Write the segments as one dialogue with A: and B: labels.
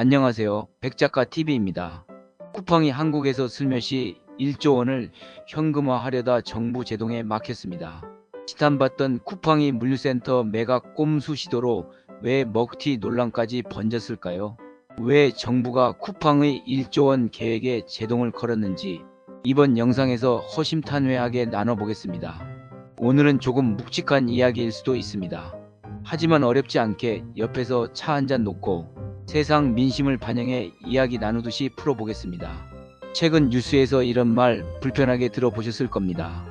A: 안녕하세요. 백작가 TV입니다. 쿠팡이 한국에서 슬며시 1조 원을 현금화하려다 정부 제동에 막혔습니다. 지탄받던 쿠팡이 물류센터 매각 꼼수 시도로 왜 먹튀 논란까지 번졌을까요? 왜 정부가 쿠팡의 1조 원 계획에 제동을 걸었는지 이번 영상에서 허심탄회하게 나눠보겠습니다. 오늘은 조금 묵직한 이야기일 수도 있습니다. 하지만 어렵지 않게 옆에서 차 한 잔 놓고 세상 민심을 반영해 이야기 나누듯이 풀어보겠습니다. 최근 뉴스에서 이런 말 불편하게 들어보셨을 겁니다.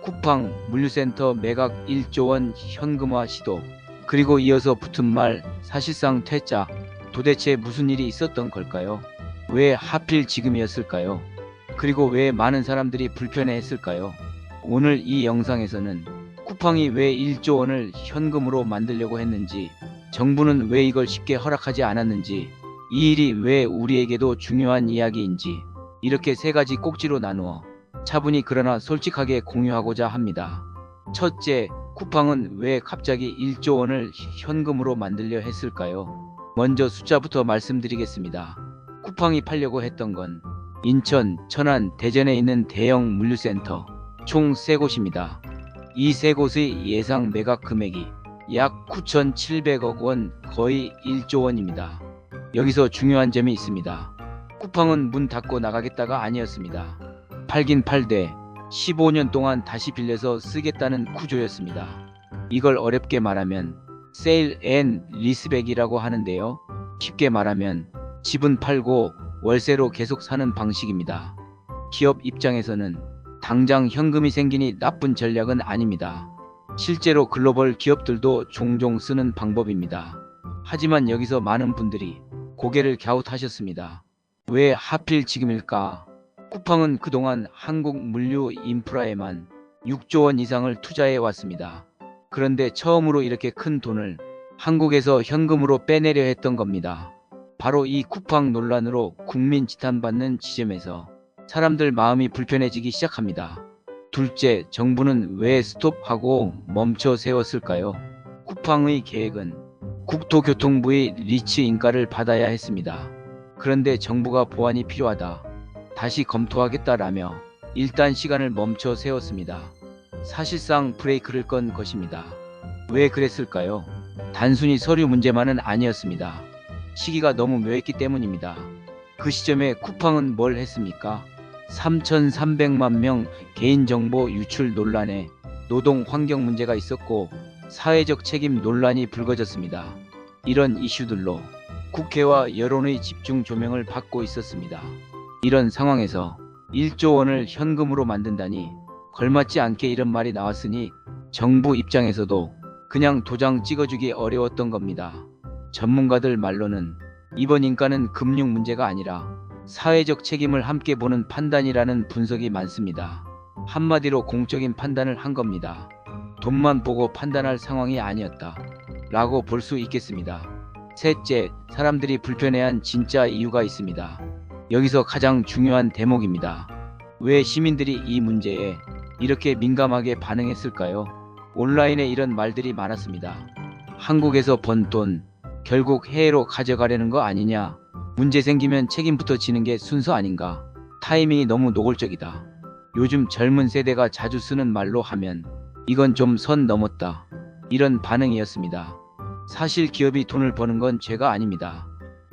A: 쿠팡 물류센터 매각 1조 원 현금화 시도 그리고 이어서 붙은 말 사실상 퇴짜 도대체 무슨 일이 있었던 걸까요? 왜 하필 지금이었을까요? 그리고 왜 많은 사람들이 불편해 했을까요? 오늘 이 영상에서는 쿠팡이 왜 1조 원을 현금으로 만들려고 했는지 정부는 왜 이걸 쉽게 허락하지 않았는지 이 일이 왜 우리에게도 중요한 이야기인지 이렇게 세 가지 꼭지로 나누어 차분히 그러나 솔직하게 공유하고자 합니다. 첫째, 쿠팡은 왜 갑자기 1조 원을 현금으로 만들려 했을까요? 먼저 숫자부터 말씀드리겠습니다. 쿠팡이 팔려고 했던 건 인천, 천안, 대전에 있는 대형 물류센터 총세 곳입니다. 이세 곳의 예상 매각 금액이 약 9,700억 원, 거의 1조 원입니다. 여기서 중요한 점이 있습니다. 쿠팡은 문 닫고 나가겠다가 아니었습니다. 팔긴 팔되 15년 동안 다시 빌려서 쓰겠다는 구조였습니다. 이걸 어렵게 말하면 세일 앤 리스백이라고 하는데요. 쉽게 말하면 집은 팔고 월세로 계속 사는 방식입니다. 기업 입장에서는 당장 현금이 생기니 나쁜 전략은 아닙니다. 실제로 글로벌 기업들도 종종 쓰는 방법입니다. 하지만 여기서 많은 분들이 고개를 갸웃하셨습니다. 왜 하필 지금일까? 쿠팡은 그동안 한국 물류 인프라에만 6조 원 이상을 투자해 왔습니다. 그런데 처음으로 이렇게 큰 돈을 한국에서 현금으로 빼내려 했던 겁니다. 바로 이 쿠팡 논란으로 국민 지탄받는 지점에서 사람들 마음이 불편해지기 시작합니다. 둘째, 정부는 왜 스톱하고 멈춰 세웠을까요? 쿠팡의 계획은 국토교통부의 리츠 인가를 받아야 했습니다. 그런데 정부가 보완이 필요하다. 다시 검토하겠다라며 일단 시간을 멈춰 세웠습니다. 사실상 브레이크를 건 것입니다. 왜 그랬을까요? 단순히 서류 문제만은 아니었습니다. 시기가 너무 묘했기 때문입니다. 그 시점에 쿠팡은 뭘 했습니까? 3,300만 명 개인정보 유출 논란에 노동 환경 문제가 있었고 사회적 책임 논란이 불거졌습니다. 이런 이슈들로 국회와 여론의 집중 조명을 받고 있었습니다. 이런 상황에서 1조 원을 현금으로 만든다니 걸맞지 않게 이런 말이 나왔으니 정부 입장에서도 그냥 도장 찍어주기 어려웠던 겁니다. 전문가들 말로는 이번 인가는 금융 문제가 아니라 사회적 책임을 함께 보는 판단이라는 분석이 많습니다. 한마디로 공적인 판단을 한 겁니다. 돈만 보고 판단할 상황이 아니었다. 라고 볼 수 있겠습니다. 셋째, 사람들이 불편해한 진짜 이유가 있습니다. 여기서 가장 중요한 대목입니다. 왜 시민들이 이 문제에 이렇게 민감하게 반응했을까요? 온라인에 이런 말들이 많았습니다. 한국에서 번 돈 결국 해외로 가져가려는 거 아니냐? 문제 생기면 책임부터 지는 게 순서 아닌가? 타이밍이 너무 노골적이다. 요즘 젊은 세대가 자주 쓰는 말로 하면 이건 좀 선 넘었다. 이런 반응이었습니다. 사실 기업이 돈을 버는 건 죄가 아닙니다.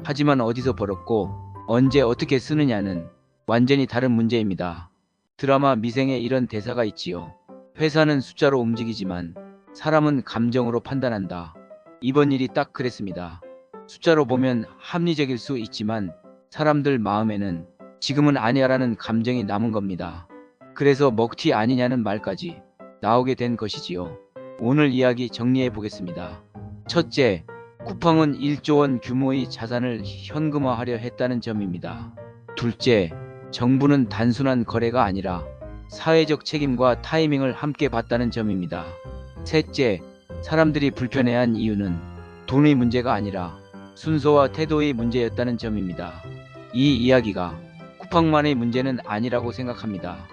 A: 하지만 어디서 벌었고 언제 어떻게 쓰느냐는 완전히 다른 문제입니다. 드라마 미생에 이런 대사가 있지요. 회사는 숫자로 움직이지만 사람은 감정으로 판단한다. 이번 일이 딱 그랬습니다. 숫자로 보면 합리적일 수 있지만 사람들 마음에는 지금은 아니야라는 감정이 남은 겁니다. 그래서 먹튀 아니냐는 말까지 나오게 된 것이지요. 오늘 이야기 정리해 보겠습니다. 첫째, 쿠팡은 1조 원 규모의 자산을 현금화하려 했다는 점입니다. 둘째, 정부는 단순한 거래가 아니라 사회적 책임과 타이밍을 함께 봤다는 점입니다. 셋째, 사람들이 불편해한 이유는 돈의 문제가 아니라 순서와 태도의 문제였다는 점입니다. 이 이야기가 쿠팡만의 문제는 아니라고 생각합니다.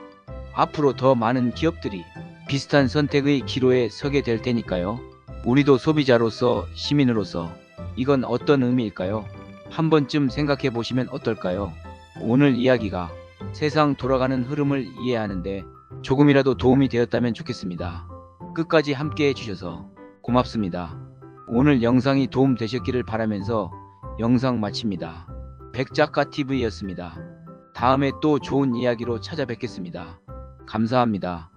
A: 앞으로 더 많은 기업들이 비슷한 선택의 기로에 서게 될 테니까요. 우리도 소비자로서 시민으로서 이건 어떤 의미일까요? 한 번쯤 생각해 보시면 어떨까요? 오늘 이야기가 세상 돌아가는 흐름을 이해하는데 조금이라도 도움이 되었다면 좋겠습니다. 끝까지 함께 해주셔서 고맙습니다. 오늘 영상이 도움 되셨기를 바라면서 영상 마칩니다. 백작가TV였습니다. 다음에 또 좋은 이야기로 찾아뵙겠습니다. 감사합니다.